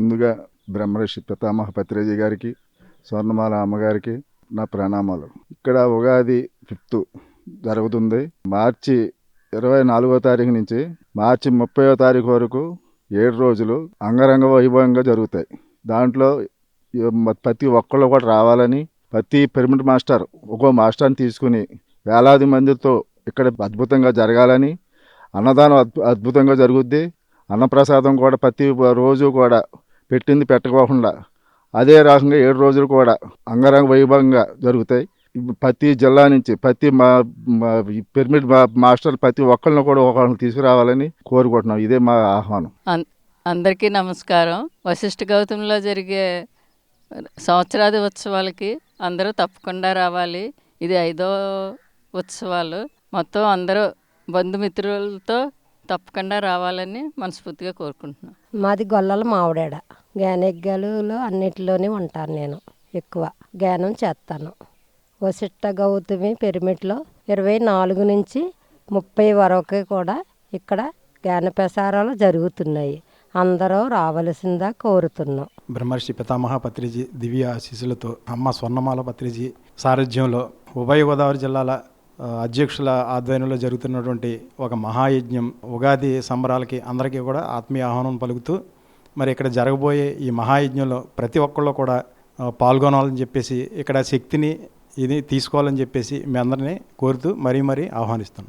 ముందుగా బ్రహ్మర్షి పితామహ పత్రేజీ గారికి స్వర్ణమాల అమ్మగారికి నా ప్రణామాలు. ఇక్కడ ఉగాది ఫిఫ్త్ జరుగుతుంది. మార్చి ఇరవై నాలుగో తారీఖు నుంచి మార్చి ముప్పైవ తారీఖు వరకు ఏడు రోజులు అంగరంగ వైభవంగా జరుగుతాయి. దాంట్లో ప్రతి ఒక్కళ్ళు కూడా రావాలని ప్రతి పిరమిడ్ మాస్టర్ ఒక్కో మాస్టర్ని తీసుకుని వేలాది మందితో ఇక్కడ అద్భుతంగా జరగాలని అన్నదానం అద్భు అద్భుతంగా జరుగుద్ది. అన్నప్రసాదం కూడా ప్రతి రోజు కూడా పెట్టింది పెట్టకోకుండా అదే రకంగా ఏడు రోజులు కూడా అంగరంగ వైభవంగా జరుగుతాయి. ప్రతి జిల్లా నుంచి ప్రతి మా పిరమిడ్ మా మాస్టర్ ప్రతి ఒక్కరిని కూడా ఒకరిని తీసుకురావాలని కోరుకుంటున్నాం. ఇదే మా ఆహ్వానం. అందరికీ నమస్కారం. వశిష్ఠ గౌతంలో జరిగే సంవత్సరాది ఉత్సవాలకి అందరూ తప్పకుండా రావాలి. ఇది ఐదో ఉత్సవాలు. మొత్తం అందరూ బంధుమిత్రులతో తప్పకుండా రావాలని మనస్ఫూర్తిగా కోరుకుంటున్నాను మాది గొల్లల మావిడాడ. జ్ఞానయజ్ఞాలలో అన్నిటిలోనే ఉంటాను నేను ఎక్కువ గానం చేస్తాను. వశిష్ట గౌతమి పిరమిడ్లో ఇరవై నాలుగు నుంచి ముప్పై వరకు కూడా ఇక్కడ జ్ఞాన ప్రసారాలు జరుగుతున్నాయి. అందరూ రావలసిందా కోరుతున్నాం. బ్రహ్మర్షి పితామహ పత్రిజీ దివ్య ఆశీస్సులతో అమ్మ స్వర్ణమాల పత్రిజీ సారథ్యంలో ఉభయ గోదావరి జిల్లాల అధ్యక్షుల ఆధ్వర్యంలో జరుగుతున్నటువంటి ఒక మహాయజ్ఞం ఉగాది సంబరాలకి అందరికీ కూడా ఆత్మీయ ఆహ్వానం పలుకుతూ మరి ఇక్కడ జరగబోయే ఈ మహాయజ్ఞంలో ప్రతి ఒక్కళ్ళు కూడా పాల్గొనాలని చెప్పేసి ఇక్కడ శక్తిని ఇది తీసుకోవాలని చెప్పేసి మీ అందరినీ కోరుతూ మరీ మరీ ఆహ్వానిస్తున్నాను